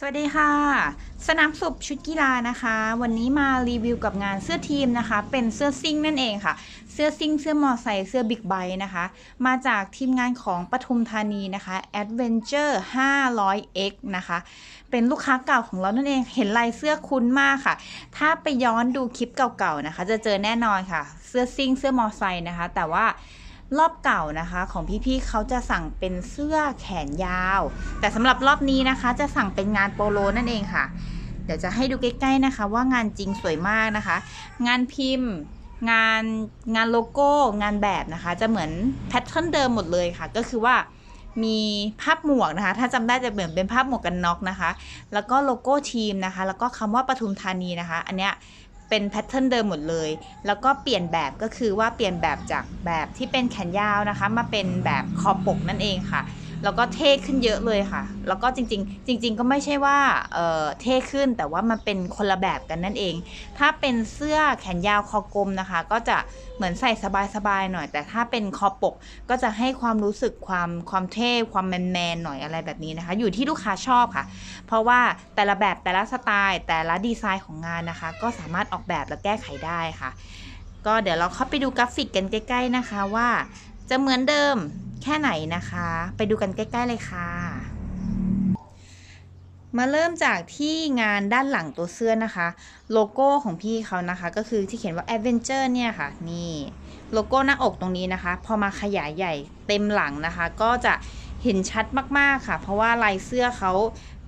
สวัสดีค่ะ สนามสุบชุดกีฬานะคะ วันนี้มารีวิวกับงานเสื้อทีมนะคะ เป็นเสื้อซิ่งนั่นเองค่ะ เสื้อซิ่งเสื้อมอไซค์เสื้อบิ๊กไบค์นะคะ มาจากทีมงานของปทุมธานีนะคะ Adventure 500X นะคะ เป็นลูกค้าเก่าของเรานั่นเองเห็นลายเสื้อคุ้นมากค่ะ ถ้าไปย้อนดูคลิปเก่าๆนะคะ จะเจอแน่นอนค่ะ เสื้อซิ่งเสื้อมอไซค์นะคะ แต่ว่า รอบเก่านะคะของพี่ๆเขาจะสั่งเป็นเสื้อแขนยาว แต่สำหรับรอบนี้นะคะ จะสั่งเป็นงานโปโลนั่นเองค่ะ เดี๋ยวจะให้ดูใกล้ๆนะคะ ว่างานจริงสวยมากนะคะ งานพิมพ์ งานงานโลโก้งานแบบนะคะ จะเหมือนแพทเทิร์นเดิมหมดเลยค่ะ ก็คือว่ามีภาพหมวกนะคะ ถ้าจำได้จะเหมือนเป็นภาพหมวกกันน็อกนะคะ แล้วก็โลโก้ทีมนะคะ แล้วก็คำว่าปทุมธานีนะคะ อันเนี้ย เป็นแพทเทิร์นเดิมหมดเลย แล้วก็เปลี่ยนแบบก็คือว่าเปลี่ยนแบบจากแบบที่เป็นแขนยาวนะคะ มาเป็นแบบคอปกนั่นเองค่ะ แล้วก็เท่ขึ้นเยอะเลยค่ะ แล้วก็จริงๆ จริง ๆ ก็ไม่ใช่ว่าเออเท่ขึ้นแต่ว่ามันเป็นคนละแบบกันนั่นเอง ถ้าเป็นเสื้อแขนยาวคอกลมนะคะ ก็จะเหมือนใส่สบายๆหน่อย แต่ถ้าเป็นคอปกก็จะให้ความรู้สึกความความเท่ความแมนๆหน่อยอะไรแบบนี้นะคะ อยู่ที่ลูกค้าชอบค่ะ เพราะว่าแต่ละแบบแต่ละสไตล์ แต่ละดีไซน์ของงานนะคะ ก็สามารถออกแบบและแก้ไขได้ค่ะ ก็เดี๋ยวเราเข้าไปดูกราฟิกกันใกล้ ๆนะคะว่าจะเหมือนเดิม ค่ไหนนะคะ ไปดูกันใกล้ ๆ เลยค่ะ มาเริ่มจากที่งานด้านหลังตัวเสื้อนะคะ โลโก้ของพี่เขานะคะ ก็คือที่เขียนว่า Adventure เนี่ยค่ะ นี่โลโก้หน้าอกตรงนี้นะคะ พอมาขยายใหญ่เต็มหลังนะคะ ก็จะเห็นชัดมากๆค่ะ เพราะว่าลายเสื้อเขา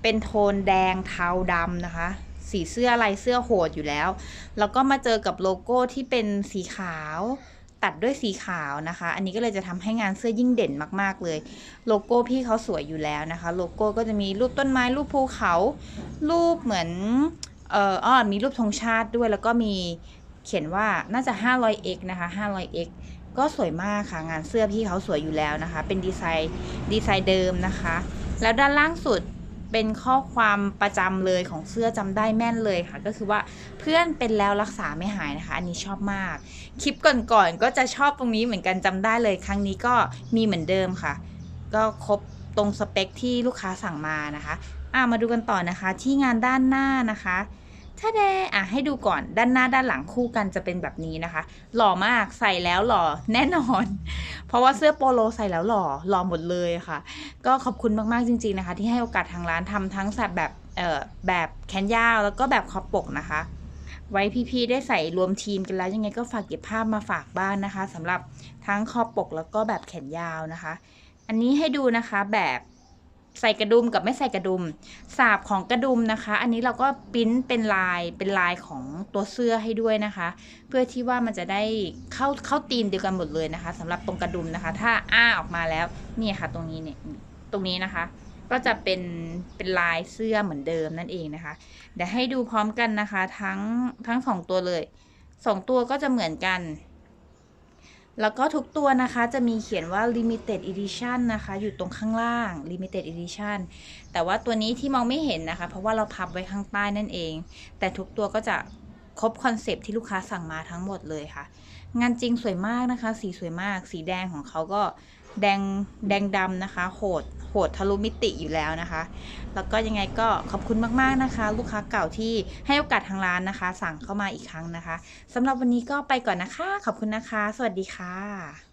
เป็นโทนแดงเทาดำนะคะ สีเสื้อลายเสื้อโหดอยู่แล้ว แล้วก็มาเจอกับโลโก้ที่เป็นสีขาว ตัดด้วยสีขาวนะคะ อันนี้ก็เลยจะทำให้งานเสื้อยิ่งเด่นมากๆเลย โลโก้พี่เขาสวยอยู่แล้วนะคะ โลโก้ก็จะมีรูปต้นไม้ รูปภูเขา รูปเหมือนเอ่ออ้อมีรูปธงชาติด้วย แล้วก็มีเขียนว่าน่าจะ 500x นะคะ 500x ก็สวยมากค่ะ งานเสื้อพี่เขาสวยอยู่แล้วนะคะ เป็นดีไซน์ดีไซน์เดิมนะคะ แล้วด้านล่างสุด เป็นข้อความประจำเลยของเสื้อจำได้แม่นเลยค่ะ ก็คือว่าเพื่อนเป็นแล้วรักษาไม่หายนะคะ อันนี้ชอบมาก คลิปก่อนๆก็จะชอบตรงนี้เหมือนกันจำได้เลย ครั้งนี้ก็มีเหมือนเดิมค่ะ ก็ครบตรงสเปคที่ลูกค้าสั่งมานะคะอะมาดูกันต่อนะคะที่งานด้านหน้านะคะถ้าแดอะให้ดูก่อนด้านหน้าด้านหลังคู่กันจะเป็นแบบนี้นะคะ หล่อมากใส่แล้วหล่อแน่นอน เพราะว่าเสื้อโปโลใส่แล้วหล่อหล่อหมดเลยค่ะ ก็ขอบคุณมากๆจริง ๆนะคะ ที่ให้โอกาสทางร้านทำทั้งแบบแบบเอ่อแบบแขนยาวแล้วก็แบบคอปกนะคะ ไว้พี่ๆได้ใส่รวมทีมกันแล้วยังไงก็ฝากเก็บภาพมาฝากบ้านนะคะสำหรับทั้งคอปกแล้วก็แบบแขนยาวนะคะ อันนี้ให้ดูนะคะแบบ ใส่กระดุมกับไม่ใส่กระดุมสาบของกระดุมนะคะ อันนี้เราก็ปิ้นเป็นลายเป็นลายของตัวเสื้อให้ด้วยนะคะ เพื่อที่ว่ามันจะได้เข้าเข้าตีมเดียวกันหมดเลยนะคะสำหรับตรงกระดุมนะคะ ถ้าอ้าออกมาแล้วนี่ค่ะ ตรงนี้เนี่ยตรงนี้นะคะ ก็จะเป็นเป็นลายเสื้อเหมือนเดิมนั่นเองนะคะเดี๋ยวให้ดูพร้อมกันนะคะ ทั้งทั้งสองตัวเลยสองตัวก็จะเหมือนกัน แล้วก็ทุกตัวนะคะจะมีเขียนว่า limited edition นะคะ อยู่ตรงข้างล่าง limited edition แต่ว่าตัวนี้ที่มองไม่เห็นนะคะ เพราะว่าเราพับไว้ข้างใต้นั่นเอง แต่ทุกตัวก็จะครบคอนเซปต์ที่ลูกค้าสั่งมาทั้งหมดเลยค่ะ งานจริงสวยมากนะคะ สีสวยมาก สีแดงของเขาก็แดงแดงดำนะคะ โหด โหดทะลุมิติอยู่แล้วนะคะ แล้วก็ยังไงก็ขอบคุณมากๆนะคะ ลูกค้าเก่าที่ให้โอกาสทางร้านนะคะ สั่งเข้ามาอีกครั้งนะคะสำหรับวันนี้ก็ไปก่อนนะคะ ขอบคุณนะคะ สวัสดีค่ะ